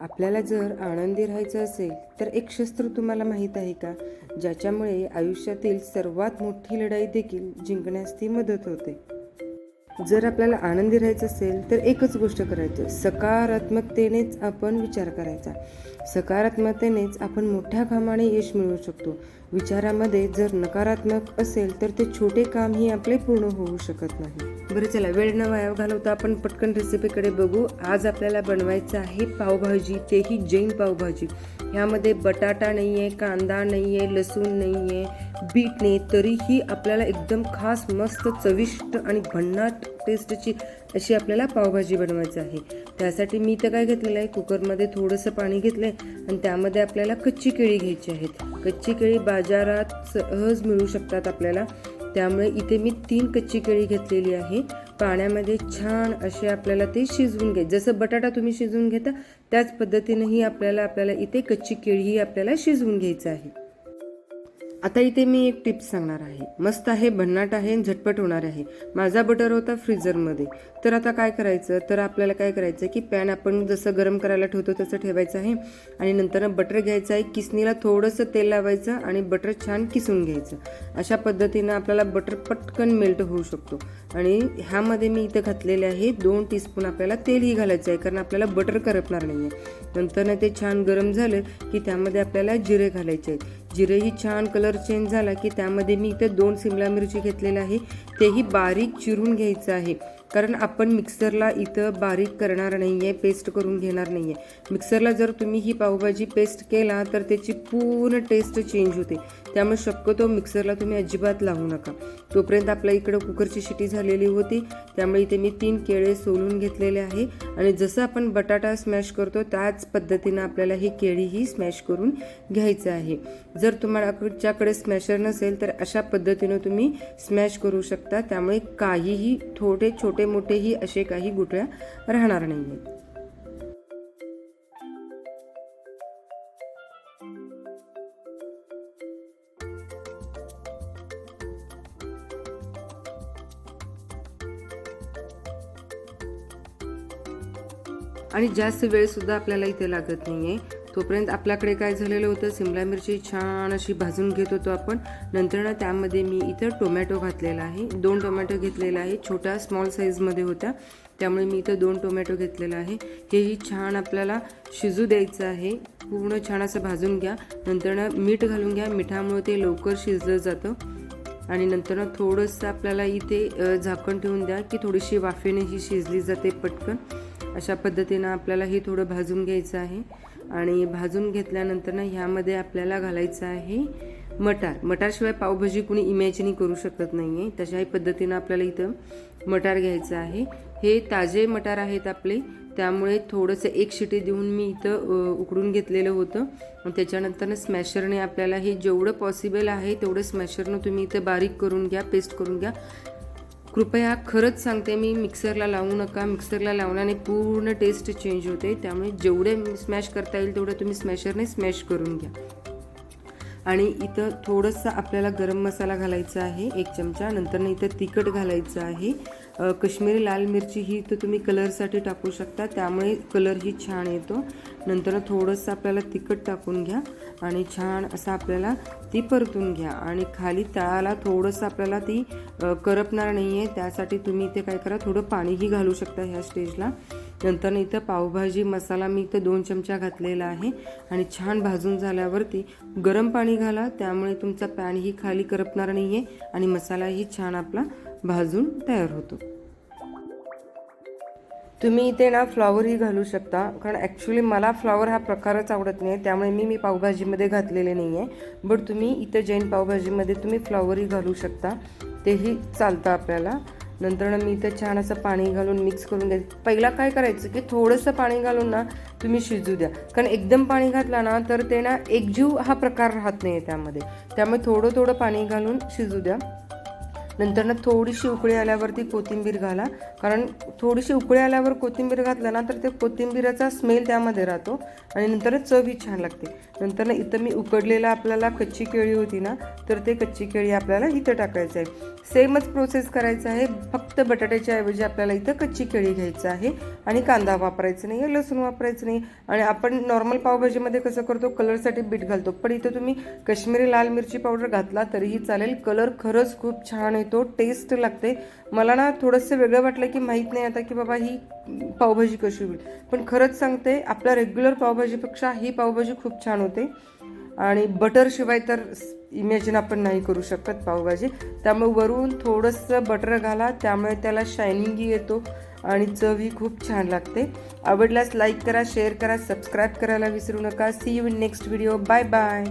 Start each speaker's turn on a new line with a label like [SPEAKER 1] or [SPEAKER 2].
[SPEAKER 1] आपल्याला जर आनंदी राहायचं असेल तर एक शस्त्र तुम्हाला माहीत आहे का? ज्याच्यामुळे आयुष्यातील सर्वात मोठी लढाई देखील जिंकण्यास ती मदत होते. जर आपल्याला आनंदी राहायचं असेल तर एकच गोष्ट करायचं. सकारात्मकतेनेच आपण विचार करायचा. सकारात्मकतेनेच आपण मोठ्या कामाने यश मिळवू शकतो. विचारामध्ये जर नकारात्मक असेल तर ते छोटे कामही आपले पूर्ण होऊ शकत नाही. बरं चला वेळ न वाया घालवता आपण पटकन रेसिपीकडे बघू. आज आपल्याला बनवायचं आहे पावभाजी तेही जैन पावभाजी. ह्यामध्ये बटाटा नाही आहे कांदा नाही आहे लसूण नाही आहे बीट नाही तरीही आपल्याला एकदम खास मस्त चविष्ट आणि भन्नाट टेस्टची अशी आपल्याला पावभाजी बनवायची आहे. त्यासाठी मी तर काय घेतलेलं आहे? कुकरमध्ये थोडंसं पाणी घेतलं आहे आणि त्यामध्ये आपल्याला कच्ची केळी घ्यायची आहेत. कच्ची केळी बाजारात सहज मिळू शकतात आपल्याला. त्यामुळे इथे मी तीन कच्ची केळी घेतलेली आहे. पाण्यामध्ये छान असे आपल्याला ते शिजवून घ्यायचे. जसं बटाटा तुम्ही शिजवून घेता त्याच पद्धतीनेही आपल्याला आपल्याला इथे कच्ची केळीही आपल्याला शिजवून घ्यायचं आहे. आता इथे मी एक टिप्स सांगणार आहे. मस्त आहे भन्नाट आहे आणि झटपट होणार आहे. माझा बटर होता फ्रीजरमध्ये तर आता काय करायचं? तर आपल्याला काय करायचं की पॅन आपण जसं गरम करायला ठेवतो तसं ठेवायचं आहे. आणि नंतर बटर घ्यायचं आहे किसनीला थोडंसं तेल लावायचं आणि बटर छान किसून घ्यायचं. अशा पद्धतीनं आपल्याला बटर पटकन मेल्ट होऊ शकतो. आणि ह्यामध्ये मी इथं घातलेले आहे दोन टीस्पून आपल्याला तेलही घालायचं आहे कारण आपल्याला बटर करपणार नाही आहे नंतर ते छान गरम झालं की त्यामध्ये आपल्याला जिरे घालायचे आहेत. जिरेही छान कलर चेंज झाला की त्यामध्ये मी इथं दोन सिमला मिरची घेतलेला आहे. तेही बारीक चिरून घ्यायचं आहे. कारण आपण मिक्सरला इथं बारीक करणार नाही आहे पेस्ट करून घेणार नाही आहे मिक्सरला जर तुम्ही ही पावभाजी पेस्ट केला तर त्याची पूर्ण टेस्ट चेंज होते. त्यामुळे शक्यतो मिक्सरला तुम्ही अजिबात लावू नका. तोपर्यंत आपल्या इकडं कुकरची शिटी झालेली होती. त्यामुळे इथे मी तीन केळे सोलून घेतलेले आहे. आणि जसं आपण बटाटा स्मॅश करतो त्याच पद्धतीनं आपल्याला ही केळीही स्मॅश करून घ्यायचं आहे. जर तुम्हाला स्मॅशर नसेल तर अशा पद्धतीनं तुम्ही स्मॅश करू शकता. त्यामुळे काहीही थोडे छोटे मोठेही असे काही गुटळ्या राहणार नाही आहेत आणि जास्त वेळसुद्धा आपल्याला इथे लागत नाही आहे तोपर्यंत आपल्याकडे काय झालेलं होतं? सिमला मिरची छान अशी भाजून घेत होतो आपण. नंतर ना त्यामध्ये मी इथं टोमॅटो घातलेला आहे. दोन टोमॅटो घेतलेला आहे. छोट्या स्मॉल साईजमध्ये होत्या. त्यामुळे मी इथं दोन टोमॅटो घेतलेला आहे. हेही छान आपल्याला शिजू द्यायचं आहे. पूर्ण छान असं भाजून घ्या. नंतर ना मीठ घालून घ्या. मिठामुळे ते लवकर शिजलं जातं. आणि नंतर ना थोडंसं आपल्याला इथे झाकण ठेवून द्या की थोडीशी वाफेने ही शिजली जाते पटकन. अशा पद्धतीनं आपल्याला हे थोडं भाजून घ्यायचं आहे. आणि भाजून घेतल्यानंतर ना ह्यामध्ये आपल्याला घालायचं आहे मटार. मटारशिवाय पावभाजी कुणी इमॅजिनही करू शकत नाही आहे तशाही पद्धतीनं आपल्याला इथं मटार घ्यायचं आहे. हे ताजे मटार आहेत आपले. त्यामुळे थोडंसं एक शिटी देऊन मी इथं उकडून घेतलेलं होतं. त्याच्यानंतर त्याच्यानंतरनं स्मॅशरने आपल्याला हे जेवढं पॉसिबल आहे तेवढं स्मॅशरनं तुम्ही इथं बारीक करून घ्या पेस्ट करून घ्या. कृपया खरंच सांगते मी मिक्सरला लावू नका. मिक्सरला लावण्याने पूर्ण टेस्ट चेंज होते. त्यामुळे जेवढे स्मॅश करता येईल तेवढं तुम्ही स्मॅशरने स्मॅश करून घ्या. आणि इथं थोडंसं आपल्याला गरम मसाला घालायचा आहे एक चमचा. नंतर इथं तिखट घालायचं आहे. अ, काश्मीरी लाल मिरची ही तर तुम्ही कलरसाठी टाकू शकता त्यामुळे कलरही छान येतो. नंतर थोडंसं आपल्याला तिखट टाकून घ्या आणि छान असं आपल्याला ती परतून घ्या. आणि खाली तळाला थोडंसं आपल्याला ती करपणार नाही आहे त्यासाठी तुम्ही इथे काय करा थोडं पाणीही घालू शकता ह्या स्टेजला. नंतर इथं पावभाजी मसाला मी इथं दोन चमचा घातलेला आहे आणि छान भाजून झाल्यावरती गरम पाणी घाला. त्यामुळे तुमचा पॅनही खाली करपणार नाही आहे आणि मसालाही छान आपला भाजून तयार होतो. तुम्ही इथे ना फ्लॉवरही घालू शकता कारण ॲक्च्युली मला फ्लॉवर हा प्रकारच आवडत नाही त्यामुळे मी मी पावभाजीमध्ये घातलेले नाही आहे बट तुम्ही इथं जैन पावभाजीमध्ये तुम्ही फ्लॉवरही घालू शकता तेही चालतं आपल्याला. नंतर मी इथं छान असं पाणी घालून मिक्स करून घ्यायचं. पहिला काय करायचं की थोडंसं पाणी घालून ना तुम्ही शिजू द्या. कारण एकदम पाणी घातला ना तर ते ना एकजीव हा प्रकार राहत नाही आहे त्यामध्ये. त्यामुळे थोडं थोडं पाणी घालून शिजू द्या. नंतर ना थोडीशी उकळी आल्यावरती कोथिंबीर घाला. कारण थोडीशी उकळी आल्यावर कोथिंबीर घातलं ना तर ते कोथिंबीराचा स्मेल त्यामध्ये राहतो आणि नंतर चव ही छान लागते. नंतर ना इथं मी उकडलेला आपल्याला कच्ची केळी होती ना तर ते कच्ची केळी आपल्याला इथं टाकायचं आहे. सेमच प्रोसेस करायचं आहे. फक्त बटाट्याच्या ऐवजी आपल्याला इथं कच्ची केळी घ्यायचं आहे आणि कांदा वापरायचा नाही आहे लसूण वापरायचं नाही आणि आपण नॉर्मल पावभाजीमध्ये कसं करतो कलरसाठी बीट घालतो. पण इथं तुम्ही काश्मीरी लाल मिरची पावडर घातला तरीही चालेल. कलर खरंच खूप छान येतो. तो टेस्ट लागते. मला ना थोडंसं वेगळं वाटलं की माहीत नाही आता की बाबा ही पावभाजी कशी होईल. पण खरंच सांगते आपल्या रेग्युलर पावभाजीपेक्षा ही पावभाजी खूप छान होते. आणि बटरशिवाय तर इमॅजिन आपण नाही करू शकत पावभाजी. त्यामुळे वरून थोडंसं बटर घाला त्यामुळे त्याला शायनिंगही येतो आणि चवही खूप छान लागते. आवडल्यास लाईक करा शेअर करा सबस्क्राईब करायला विसरू नका. See you in next video bye bye